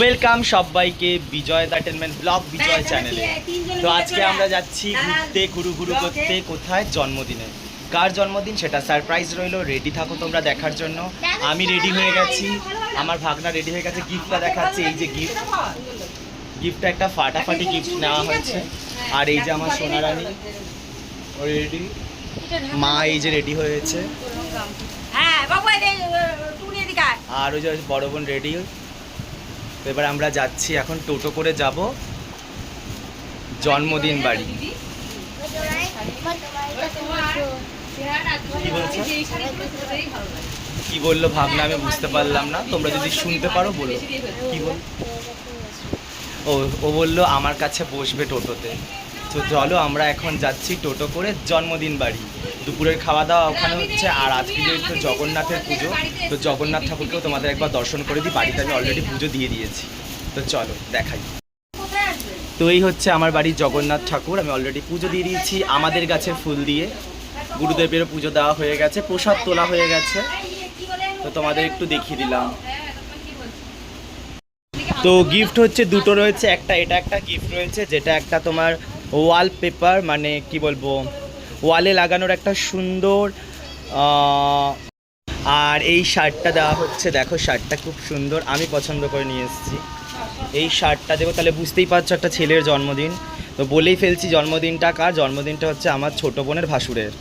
Welcome সবাইকে বিজয় entertainment blog বিজয় চ্যানেলে তো আজকে আমরা যাচ্ছি ঘুরতে ঘুরু ঘুরু করতে। কোথায়? জন্মদিনে। কার জন্মদিন? সেটা সারপ্রাইজ রইল। রেডি থাকো তোমরা দেখার জন্য। আমি রেডি হয়ে গেছি। আমার ভাগনা রেডি হয়ে গেছে। গিফটটা দেখাচ্ছে। এই যে গিফট গিফটটা একটা ফাটাফাটি গিফট নেওয়া হয়েছে। আর এই যে আমার সোনারানি। রেডি মা এই যে রেডি হয়েছে। হ্যাঁ। আর ওই যে বড় বোন রেডি। তো এবার আমরা যাচ্ছি এখন টোটো করে যাব জন্মদিন বাড়ি। কি বলল ভাবনা আমি বুঝতে পারলাম না। তোমরা যদি শুনতে পারো, বলো। কি বল ও ও বলল, আমার কাছে বসবে টোটোতে। তো চলো আমরা এখন যাচ্ছি টোটো করে জন্মদিন বাড়ি। দুপুরের খাওয়া দাওয়া ওখানে হচ্ছে, আর আজকে যেহেতু জগন্নাথের পুজো, তো জগন্নাথ ঠাকুরকেও তোমাদের একবার দর্শন করে দিই। বাড়িতে আমি অলরেডি পুজো দিয়ে দিয়েছি। তো চলো, দেখাই। তো এই হচ্ছে আমার বাড়ির জগন্নাথ ঠাকুর, আমি অলরেডি পুজো দিয়ে দিয়েছি। আমাদের গাছের ফুল দিয়ে গুরুদেবেরও পুজো দেওয়া হয়ে গেছে, প্রসাদ তোলা হয়ে গেছে। তো তোমাদের একটু দেখিয়ে দিলাম। তো গিফট হচ্ছে দুটো রয়েছে, একটা এটা একটা গিফট রয়েছে, যেটা একটা তোমার ওয়াল পেপার মানে কি বলব ওয়ালে লাগানোর একটা সুন্দর আর এই শার্টটা দেওয়া হচ্ছে, দেখো শার্টটা খুব সুন্দর, আমি পছন্দ করে নিয়ে এসেছি। এই শার্টটা দেবো, তাহলে বুঝতেই পারছ একটা ছেলের জন্মদিন। তো বলেই ফেলছি, জন্মদিনটা কার? জন্মদিনটা হচ্ছে আমার ছোট বোনের ভাসুরের।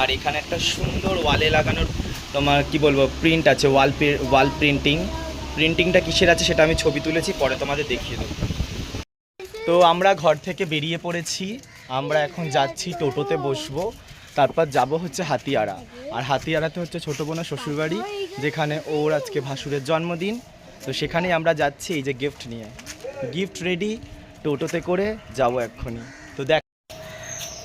আর এখানে একটা সুন্দর ওয়ালে লাগানোর তোমার কি বলব প্রিন্ট আছে ওয়াল ওয়াল প্রিন্টিং প্রিন্টিংটা কিসের আছে সেটা আমি ছবি তুলেছি, পরে তোমাদের দেখিয়ে দেবো। তো আমরা ঘর থেকে বেরিয়ে পড়েছি। আমরা এখন যাচ্ছি টোটোতে বসবো। তারপর যাব হচ্ছে হাতিয়ারা। আর হাতিয়ারাতে হচ্ছে ছোটো বোনের শ্বশুরবাড়ি, যেখানে ওর আজকে ভাসুরের জন্মদিন। তো সেখানেই আমরা যাচ্ছি এই যে গিফট নিয়ে। গিফট রেডি টোটোতে করে যাব এক্ষুনি। তো দেখ,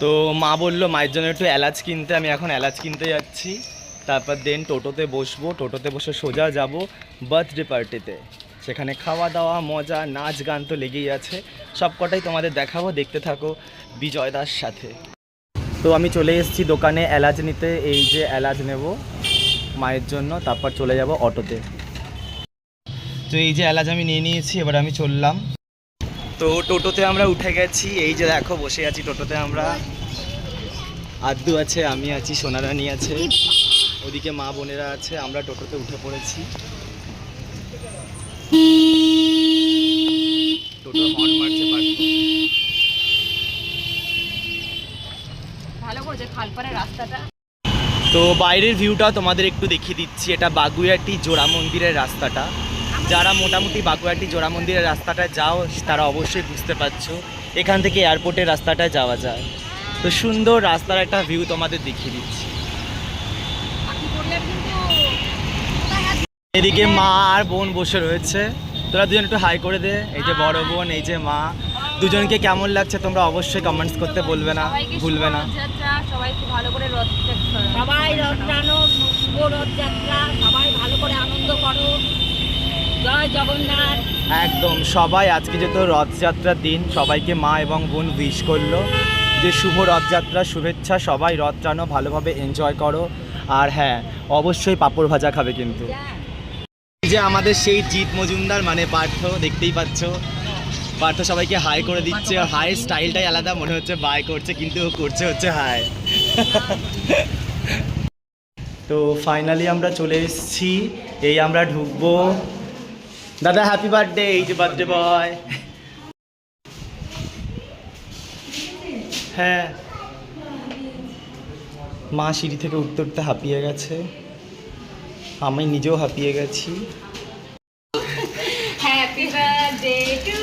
তো মা বলল, মায়ের জন্য একটু এলাচ কিনতে। আমি এখন এলাচ কিনতে যাচ্ছি। তারপর দেন টোটোতে বসবো। টোটোতে বসে সোজা যাব বার্থডে পার্টিতে সেখানে খাওয়া দাওয়া, মজা, নাচ গান তো লেগেই আছে। সব কটাই তোমাদের দেখাবো, দেখতে থাকো বিজয় দাস সাথে। তো আমি চলে এসেছি দোকানে এলাচ নিতে, এই যে এলাচ নেব মায়ের জন্য, তারপর চলে যাব অটোতে। তো এই যে এলাচ আমি নিয়ে নিয়েছি, এবার আমি চললাম। তো টোটোতে আমরা উঠে গেছি, এই যে দেখো, বসে আছি টোটোতে আমরা। আদ্দু আছে, আমি আছি, সোনারানি আছে। ওদিকে মা বোনেরা আছে, আমরা টোটোতে উঠে পড়েছি। বাইরের ভিউটা তোমাদের একটু দেখিয়ে দিচ্ছি। এটা বাগুইয়াটি জোড়া মন্দিরের রাস্তাটা। যারা মোটামুটি বাগুইয়াটি জোড়া মন্দিরের রাস্তাটা যাও, তারা অবশ্যই বুঝতে পারছ। এখান থেকে এয়ারপোর্টের রাস্তাটায় যাওয়া যায়। তো সুন্দর রাস্তার একটা ভিউ তোমাদের দেখিয়ে দিচ্ছি। এদিকে মা আর বোন বসে রয়েছে। তোরা দুজন একটু হাই করে দে। এই যে বড় বোন, এই যে মা। দুজনকে কেমন লাগছে তোমরা অবশ্যই কমেন্টস করতে বলবে না ভুলবে না। শুভযাত্রা ভালো করে রথ সবাই রথ টানো রথযাত্রা সবাই ভালো করে আনন্দ করো। জয় জগন্নাথ। একদম সবাই আজকে যেহেতু রথযাত্রার দিন সবাইকে মা এবং বোন উইশ করল যে শুভ রথযাত্রার শুভেচ্ছা সবাই রথ টানো ভালোভাবে এনজয় করো। আর হ্যাঁ অবশ্যই পাঁপড় ভাজা খাবে কিন্তু। যে আমাদের সেই জিৎ মজুমদার মানে পার্থ দেখতেই পাচ্ছ। পার্থ সবাইকে হাই করে দিচ্ছে। হাই স্টাইলটাই আলাদা, মনে হচ্ছে বাই করছে, কিন্তু করছে হচ্ছে হাই তো ফাইনালি আমরা চলে এসেছি। এই আমরা ঢুকবো। দাদা হ্যাপি বার্থডে এই যে বার্থডে বয় হ্যাঁ। মা সিঁড়ি থেকে উঠতে হাঁপিয়ে গেছে। আমি নিজেও হাঁপিয়ে গেছি। Happy birthday to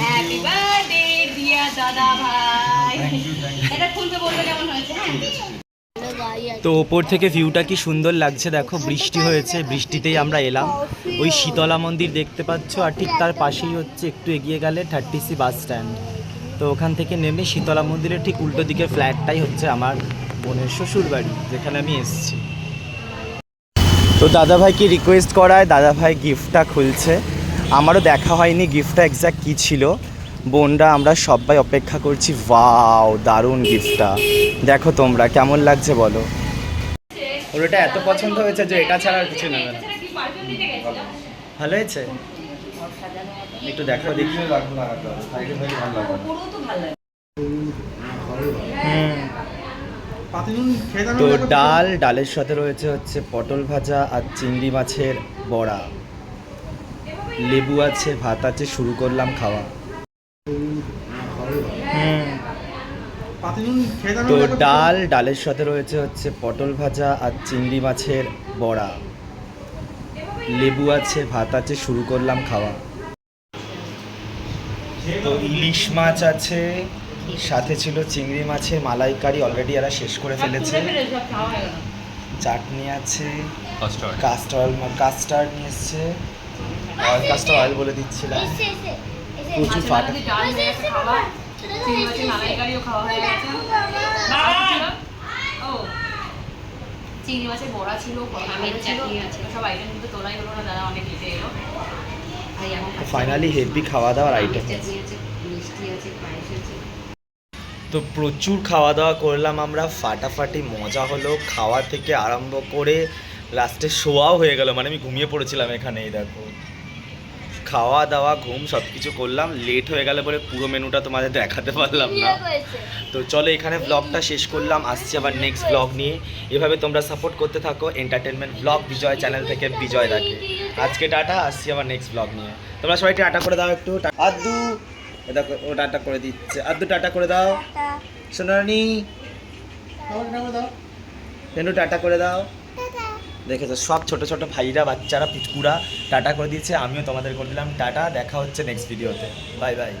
happy birthday dear দাদা ভাই এটা খুলবে বলবে কেমন হয়েছে হ্যাঁ? তো ওপর থেকে ভিউটা কি সুন্দর লাগছে দেখো বৃষ্টি হয়েছে বৃষ্টিতেই আমরা এলাম। ওই শীতলা মন্দির দেখতে পাচ্ছ আর ঠিক তার পাশেই হচ্ছে একটু এগিয়ে গেলে থার্টি সি বাস স্ট্যান্ড তো ওখান থেকে নেমে শীতলা মন্দিরের ঠিক উল্টো দিকে ফ্ল্যাটটাই হচ্ছে আমার বোনের শ্বশুর বাড়ি যেখানে আমি এসেছি। তো দাদাভাইকে রিকোয়েস্ট করায় দাদাভাই গিফটটা খুলছে। আমারও দেখা হয়নি গিফটটা এক্স্যাক্ট কী ছিল। বোনরা আমরা সবাই অপেক্ষা করছি ওয়াও দারুণ গিফটটা দেখো তোমরা কেমন লাগছে বলো? ওর এটা এত পছন্দ হয়েছে যে এটা ছাড়া আর কিছু নেবে না। ভালো হয়েছে? একটু দেখো দেখি। তো ডাল ডালের সাথে রয়েছে হচ্ছে পটল ভাজা আর চিংড়ি মাছের বড়া। লেবু আছে ভাত আছে শুরু করলাম খাওয়া। তো ডাল ডালের সাথে রয়েছে হচ্ছে পটল ভাজা আর চিংড়ি মাছের বড়া। লেবু আছে ভাত আছে শুরু করলাম খাওয়া। তো ইলিশ মাছ আছে সাথে ছিল চিংড়ি মাছের মালাইকারি অলরেডি এরা শেষ করে ফেলেছে। চাটনি আছে কাস্টার অয়েল কাস্টার্ড নিয়ে এসছে। অয়েল কাস্টার অয়েল বলে দিচ্ছিলাম। প্রচুর ফাটা। ডাল গেছে খাওয়া। চিংড়ি মাছের মালাইকারিও খাওয়া গেছে। ও। চিংড়ি মাছের বড়া ছিল আমের চাটনি আছে। সব আইটেম কিন্তু তোলাই হলো না দাদা অনেক লেটে এলো। ফাইনালি হেভি খাওয়া দাওয়ার আইটেম চাটনি আছে মিষ্টি আছে পায়েস আছে। তো প্রচুর খাওয়া দাওয়া করলাম আমরা। ফাটাফাটি মজা হলো। খাওয়া থেকে আরম্ভ করে লাস্টে শোয়াও হয়ে গেল মানে আমি ঘুমিয়ে পড়েছিলাম এখানে এই দেখো। খাওয়া দাওয়া ঘুম সব কিছু করলাম লেট হয়ে গেলে বলে পুরো মেনুটা তোমাদের দেখাতে পারলাম না। তো চলো এখানে ব্লগটা শেষ করলাম আসছি আবার নেক্সট ব্লগ নিয়ে। এভাবে তোমরা সাপোর্ট করতে থাকো এন্টারটেনমেন্ট ব্লগ বিজয় চ্যানেল থেকে বিজয় দাকে। আজকে টাটা আসছি আবার নেক্সট ব্লগ নিয়ে। তোমরা সবাই টাটা করে দাও একটু আদু আদ্দু এ দেখো ও টাটা করে দিচ্ছে। আদু টাটা করে দাও। সোনারানি টাটা করে দাও। দেখেছ? সব ছোট ছোট ভাইরা, বাচ্চারা পিটকুরা টাটা করে দিয়েছে। আমিও তোমাদের করে দিলাম। টাটা, দেখা হচ্ছে নেক্সট ভিডিওতে বাই বাই